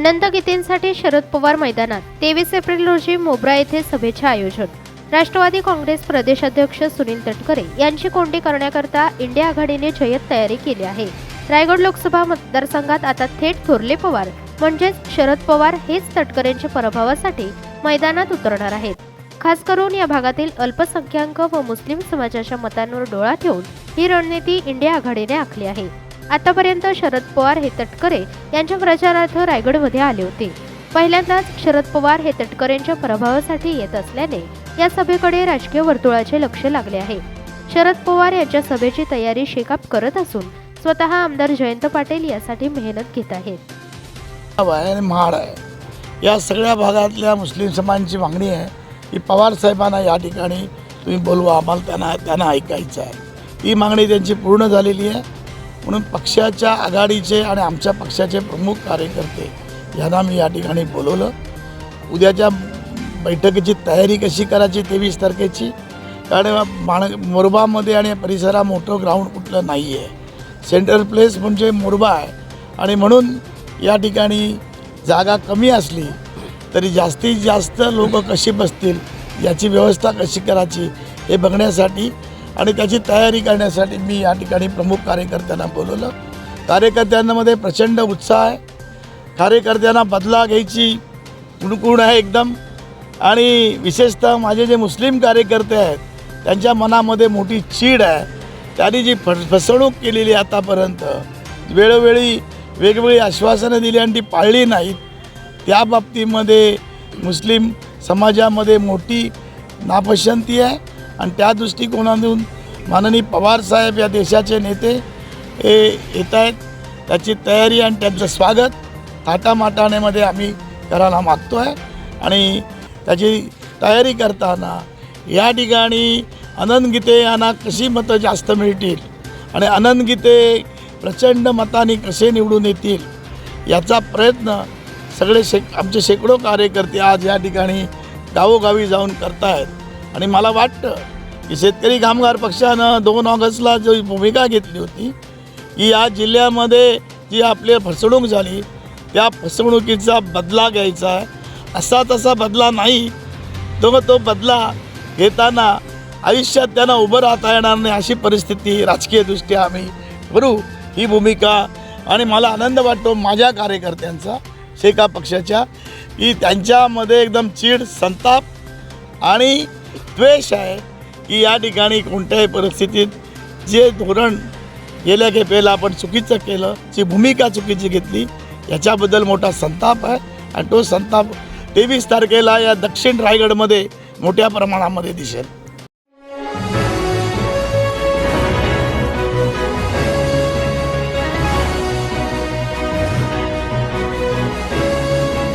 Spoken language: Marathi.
अनंत गीतेंसाठी शरद पवार मैदानात तेवीस एप्रिल रोजी मोब्रा येथे सभेचे आयोजन. राष्ट्रवादी काँग्रेस प्रदेशाध्यक्ष सुनील तटकरे यांची कोंडी करण्याकरता इंडिया आघाडीने जय्यत तयारी केली आहे. रायगड लोकसभा मतदारसंघात आता थेट थोरले पवार म्हणजेच शरद पवार हेच तटकरेंच्या पराभवासाठी मैदानात उतरणार आहेत. खास करून या भागातील अल्पसंख्याक व मुस्लिम समाजाच्या मतांवर डोळा ठेवून ही रणनीती इंडिया आघाडीने आखली आहे. आतापर्यंत शरद पवार हे तटकरे यांच्या प्रचारार्थ रायगडमध्ये आले होते. पहिल्यांदाच शरद पवार हे तटकरेंच्या पराभवासाठी येत असल्याने या सभेकडे राजकीय वर्तुळाचे लक्ष लागले आहे. शरद पवार यांच्या सभेची तयारी शेकाप करत असून स्वतः आमदार जयंत पाटील यासाठी मेहनत घेत आहेत. महाड आहे. या सगळ्या भागातल्या मुस्लिम समाजाची मागणी आहे की पवार साहेबांना या ठिकाणी तुम्ही बोलवा आम्हाला त्यांना त्यांना ऐकायचं आहे. ही मागणी त्यांची पूर्ण झालेली आहे. म्हणून पक्षाच्या आघाडीचे आणि आमच्या पक्षाचे प्रमुख कार्यकर्ते यांना मी या ठिकाणी बोलवलं. उद्याच्या बैठकीची तयारी कशी करायची तेवीस तारखेची? कारण माण मोरबामध्ये आणि परिसरात मोठं ग्राउंड कुठलं नाही आहे सेंट्रल प्लेस म्हणजे मोरबा आहे. आणि म्हणून या ठिकाणी जागा कमी असली तरी जास्तीत जास्त लोक कशी बसतील याची व्यवस्था कशी करायची हे बघण्यासाठी आणि त्याची तयारी करण्यासाठी मी या ठिकाणी प्रमुख कार्यकर्त्यांना बोलवलं. कार्यकर्त्यांमध्ये प्रचंड उत्साह आहे. कार्यकर्त्यांना बदला घ्यायची कुणकुण आहे एकदम. आणि विशेषतः माझे जे मुस्लिम कार्यकर्ते आहेत त्यांच्या मनामध्ये मोठी चीड आहे. त्यांनी जी फस फसवणूक केलेली आतापर्यंत वेळोवेळी वेगवेगळी आश्वासनं दिली आणि ती पाळली नाहीत. त्या बाबतीमध्ये मुस्लिम समाजामध्ये मोठी नापसंती आहे. आणि त्या दृष्टिकोनातून माननीय पवारसाहेब या देशाचे नेते हे येत आहेत. त्याची तयारी आणि त्यांचं स्वागत थाटामाटाण्यामध्ये आम्ही करायला मागतो आहे. आणि त्याची तयारी करताना या ठिकाणी आनंद गीते यांना कशी मतं जास्त मिळतील आणि आनंद गीते प्रचंड मताने कसे निवडून येतील याचा प्रयत्न सगळे शेक आमचे शेकडो कार्यकर्ते आज या ठिकाणी गावोगावी जाऊन करतायत. आणि मला वाटतं की शेतकरी कामगार पक्षानं दोन ऑगस्टला जी भूमिका घेतली होती की या जिल्ह्यामध्ये जी आपली फसवणूक झाली त्या फसवणुकीचा बदला घ्यायचा. आहे असा तसा बदला नाही. तो तो बदला घेताना आयुष्यात त्यांना उभं राहता येणार नाही अशी परिस्थिती राजकीयदृष्ट्या आम्ही करू ही भूमिका. आणि मला आनंद वाटतो माझ्या कार्यकर्त्यांचा शेका पक्षाच्या की त्यांच्यामध्ये एकदम चीड संताप आणि द्वेष आहे. की या ठिकाणी कोणत्याही परिस्थितीत जे धोरण गेल्या खेपेला आपण चुकीचं केलं जी भूमिका चुकीची घेतली याच्याबद्दल मोठा संताप आहे. आणि तो संताप तेवीस तारखेला या दक्षिण रायगडमध्ये मोठ्या प्रमाणामध्ये दिसेल.